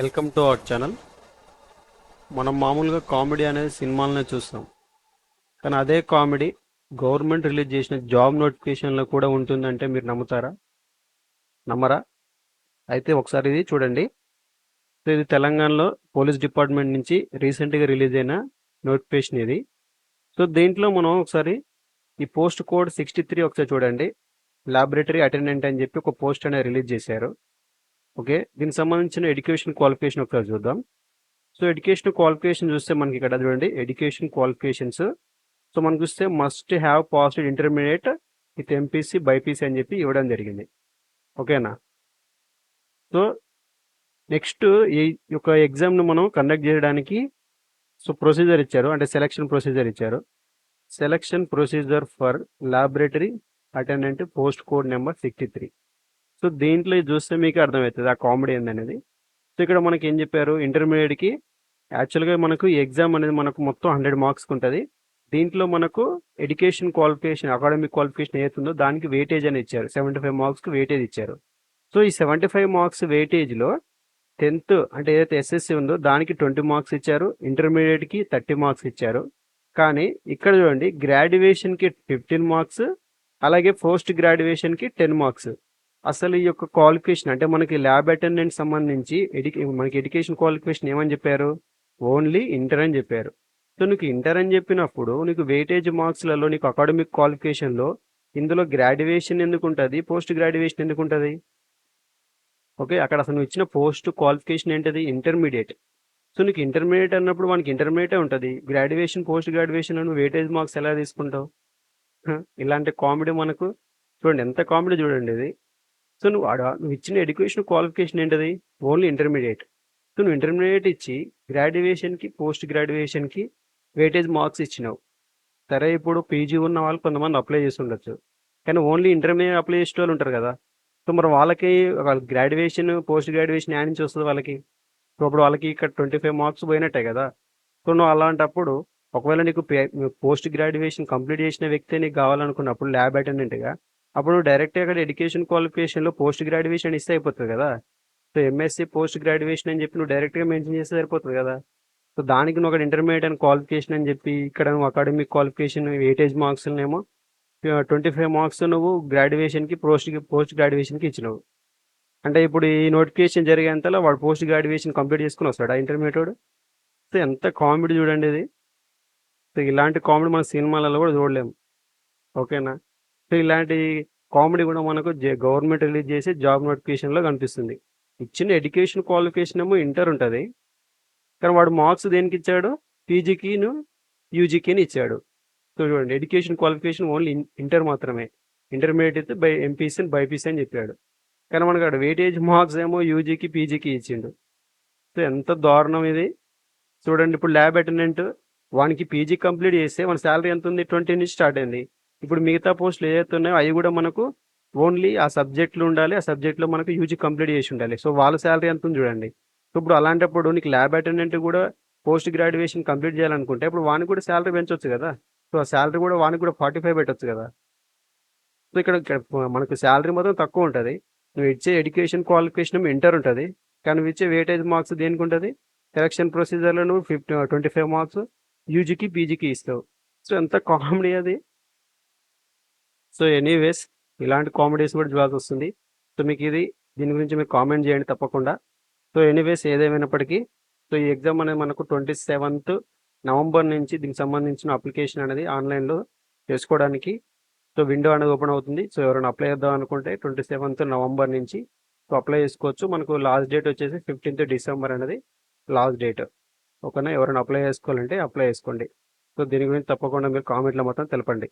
Welcome to our channel. మనం మామూలుగా comedy అనేది సినిమాలనే చూస్తాం. కానీ అదే కామెడీ గవర్నమెంట్ రిలీజ్ చేసిన జాబ్ నోటిఫికేషన్లో కూడా ఉంటుందంటే మీరు నమ్ముతారా? నమ్మరా? అయితే ఒకసారి ఇది చూడండి. సో ఇది తెలంగాణలో పోలీస్ డిపార్ట్మెంట్ నుంచి రీసెంట్గా రిలీజ్ అయిన నోటిఫికేషన్ ఇది. సో దీంట్లో మనం ఒకసారి ఈ పోస్ట్ కోడ్ సిక్స్టీ త్రీ ఒకసారి చూడండి. లాబొరేటరీ అటెండెంట్ అని చెప్పి ఒక పోస్ట్ అనేది రిలీజ్ చేశారు. ఓకే? దీనికి సంబంధించిన ఎడ్యుకేషన్ క్వాలిఫికేషన్ ఒకసారి చూద్దాం. సో ఎడ్యుకేషన్ క్వాలిఫికేషన్ చూస్తే మనకి ఇక్కడ చూడండి. Education qualifications. సో మనకు చూస్తే must have passed intermediate with MPC BiPC అని చెప్పి ఇవ్వడం జరిగింది. ఓకేనా? సో నెక్స్ట్ ఈ యొక్క ఎగ్జామ్ను మనం కండక్ట్ చేయడానికి సో ప్రొసీజర్ ఇచ్చారు. అంటే సెలక్షన్ ప్రొసీజర్ ఇచ్చారు. Selection procedure for laboratory attendant post code number sixty three so దీంట్లో ఇది చూస్తే మీకు అర్థమవుతుంది ఆ కామెడీ ఏందనేది. సో ఇక్కడ మనకి ఏం చెప్పారు ఇంటర్మీడియట్కి యాక్చువల్గా మనకు ఎగ్జామ్ అనేది మనకు మొత్తం హండ్రెడ్ మార్క్స్కి ఉంటుంది. దీంట్లో మనకు ఎడ్యుకేషన్ క్వాలిఫికేషన్ అకాడమిక్ క్వాలిఫికేషన్ ఏతుందో దానికి వెయిటేజ్ అని ఇచ్చారు. సెవెంటీ ఫైవ్ మార్క్స్కి వెయిటేజ్ ఇచ్చారు. సో ఈ సెవెంటీ ఫైవ్ మార్క్స్ వెయిటేజ్లో టెన్త్ అంటే ఏదైతే ఎస్ఎస్సి ఉందో దానికి ట్వంటీ మార్క్స్ ఇచ్చారు ఇంటర్మీడియట్కి థర్టీ మార్క్స్ ఇచ్చారు. కానీ ఇక్కడ చూడండి గ్రాడ్యుయేషన్కి ఫిఫ్టీన్ మార్క్స్ అలాగే పోస్ట్ గ్రాడ్యుయేషన్కి టెన్ మార్క్స్. అసలు ఈ యొక్క క్వాలిఫికేషన్ అంటే మనకి ల్యాబ్ అటెండెంట్ సంబంధించి ఎడ్యుకే మనకి ఎడ్యుకేషన్ క్వాలిఫికేషన్ ఏమని చెప్పారు? ఓన్లీ ఇంటర్ అని చెప్పారు. సో నీకు ఇంటర్ అని చెప్పినప్పుడు నీకు వెయిటేజ్ మార్క్స్లలో నీకు అకాడమిక్ క్వాలిఫికేషన్లో ఇందులో గ్రాడ్యుయేషన్ ఎందుకు ఉంటుంది పోస్ట్ గ్రాడ్యుయేషన్ ఎందుకు ఉంటుంది ఓకే అక్కడ అసలు నువ్వు ఇచ్చిన పోస్ట్ క్వాలిఫికేషన్ ఏంటది? ఇంటర్మీడియట్ సో నీకు ఇంటర్మీడియట్ అన్నప్పుడు మనకి ఇంటర్మీడియటే ఉంటుంది? గ్రాడ్యుయేషన్ పోస్ట్ గ్రాడ్యుయేషన్ నువ్వు వెయిటేజ్ మార్క్స్ ఎలా తీసుకుంటావు? ఇలాంటి కామెడీ మనకు చూడండి. ఎంత కామెడీ చూడండి ఇది? సో నువ్వు ఆడ నువ్వు ఇచ్చిన ఎడ్యుకేషన్ క్వాలిఫికేషన్ ఏంటది? ఓన్లీ ఇంటర్మీడియట్ సో నువ్వు ఇంటర్మీడియట్ ఇచ్చి గ్రాడ్యుయేషన్కి పోస్ట్ గ్రాడ్యుయేషన్కి వెయిటేజ్ మార్క్స్ ఇచ్చినావు. సరే ఇప్పుడు పీజీ ఉన్న వాళ్ళు కొంతమంది అప్లై చేసి ఉండొచ్చు కానీ ఓన్లీ ఇంటర్మీడియట్ అప్లై చేసే వాళ్ళు ఉంటారు కదా. సో మరి వాళ్ళకి వాళ్ళ గ్రాడ్యుయేషన్ పోస్ట్ గ్రాడ్యుయేషన్ యాడ్ నుంచి వస్తుంది వాళ్ళకి? సో అప్పుడు వాళ్ళకి ఇక్కడ ట్వంటీ ఫైవ్ మార్క్స్ పోయినట్టే కదా. సో నువ్వు అలాంటప్పుడు ఒకవేళ నీకు పోస్ట్ గ్రాడ్యుయేషన్ కంప్లీట్ చేసిన వ్యక్తే నీకు కావాలనుకున్నప్పుడు ల్యాబ్ అటెండెంట్గా అప్పుడు నువ్వు డైరెక్ట్గా అక్కడ ఎడ్యుకేషన్ క్వాలిఫికేషన్లో పోస్ట్ గ్రాడ్యుయేషన్ ఇస్తే అయిపోతుంది కదా. సో ఎంఎస్సి పోస్ట్ గ్రాడ్యుయేషన్ అని చెప్పి నువ్వు డైరెక్ట్గా మెన్షన్ చేస్తే సరిపోతుంది కదా. సో దానికి నువ్వు అక్కడ ఇంటర్మీడియట్ అని క్వాలిఫికేషన్ అని చెప్పి ఇక్కడ నువ్వు academic qualification weightage marks twenty five marks నువ్వు గ్రాడ్యుయేషన్కి పోస్ట్ పోస్ట్ గ్రాడ్యుయేషన్కి ఇచ్చినావు. అంటే ఇప్పుడు ఈ నోటిఫికేషన్ జరిగేంతలో వాడు పోస్ట్ గ్రాడ్యుయేషన్ కంప్లీట్ చేసుకుని వస్తాడు ఆ ఇంటర్మీడియట్ సో ఎంత కామెడీ చూడండి ఇది. సో ఇలాంటి కామెడీ మన సినిమాలలో కూడా చూడలేము ఓకేనా? సో ఇలాంటి కామెడీ కూడా మనకు గవర్నమెంట్ రిలీజ్ చేసే జాబ్ నోటిఫికేషన్లో కనిపిస్తుంది. ఇచ్చిన ఎడ్యుకేషన్ క్వాలిఫికేషన్ ఏమో ఇంటర్ ఉంటుంది. కానీ వాడు మార్క్స్ దేనికి ఇచ్చాడు? పీజీకిను యూజీకిని ఇచ్చాడు. సో చూడండి ఎడ్యుకేషన్ క్వాలిఫికేషన్ ఓన్లీ ఇంటర్ మాత్రమే. ఇంటర్మీడియట్ అయితే బై ఎంపీసీ అని బైపీసీ అని చెప్పాడు. కానీ మనకు అక్కడ వెయిటేజ్ మార్క్స్ ఏమో యూజీకి పీజీకి ఇచ్చిండు. సో ఎంత దారుణం ఇది. చూడండి ఇప్పుడు ల్యాబ్ అటెండెంట్ వానికి పీజీ కంప్లీట్ చేస్తే మన శాలరీ ఎంత ఉంది? ట్వంటీ నుంచి స్టార్ట్ అయింది. ఇప్పుడు మిగతా పోస్టులు ఏదైతే ఉన్నాయో అవి కూడా మనకు ఓన్లీ ఆ సబ్జెక్టులు ఉండాలి ఆ సబ్జెక్ట్లో మనకు యూజీ కంప్లీట్ చేసి ఉండాలి. సో వాళ్ళ శాలరీ ఎంత ఉంది చూడండి. సో ఇప్పుడు అలాంటప్పుడు నీకు ల్యాబ్ అటెండెంట్ కూడా పోస్ట్ గ్రాడ్యుయేషన్ కంప్లీట్ చేయాలనుకుంటే ఇప్పుడు వానికి కూడా శాలరీ పెంచవచ్చు కదా. సో ఆ శాలరీ కూడా వానికి కూడా ఫార్టీ ఫైవ్ పెట్టచ్చు కదా. సో ఇక్కడ మనకు శాలరీ మాత్రం తక్కువ ఉంటుంది. నువ్వు ఇచ్చే ఎడ్యుకేషన్ క్వాలిఫికేషన్ ఇంటర్ ఉంటుంది. కానీ నువ్వు ఇచ్చే వెయిటేజ్ మార్క్స్ దేనికి ఉంటుంది? సెలక్షన్ ప్రొసీజర్లో నువ్వు ఫిఫ్టీ ట్వంటీ ఫైవ్ మార్క్స్ యూజీకి పీజీకి ఇస్తావు. సో ఎంత కామెడీ అది. సో ఎనీవేస్ ఇలాంటి కామెడీస్ కూడా చూడాల్సి వస్తుంది. సో మీకు ఇది దీని గురించి మీరు కామెంట్ చేయండి తప్పకుండా. సో ఎనీవేస్ ఏదేమైనప్పటికీ సో ఈ ఎగ్జామ్ అనేది మనకు ట్వంటీ సెవెంత్ నవంబర్ నుంచి దీనికి సంబంధించిన అప్లికేషన్ అనేది ఆన్లైన్లో చేసుకోవడానికి సో విండో అనేది ఓపెన్ అవుతుంది. సో ఎవరైనా అప్లై చేద్దాం అనుకుంటే ట్వంటీ సెవెంత్ నవంబర్ నుంచి సో అప్లై చేసుకోవచ్చు. మనకు లాస్ట్ డేట్ వచ్చేసి ఫిఫ్టీన్త్ డిసెంబర్ అనేది లాస్ట్ డేట్. ఓకేనా? ఎవరైనా అప్లై చేసుకోవాలంటే అప్లై చేసుకోండి. సో దీని గురించి తప్పకుండా మీరు కామెంట్లో మొత్తం తెలపండి.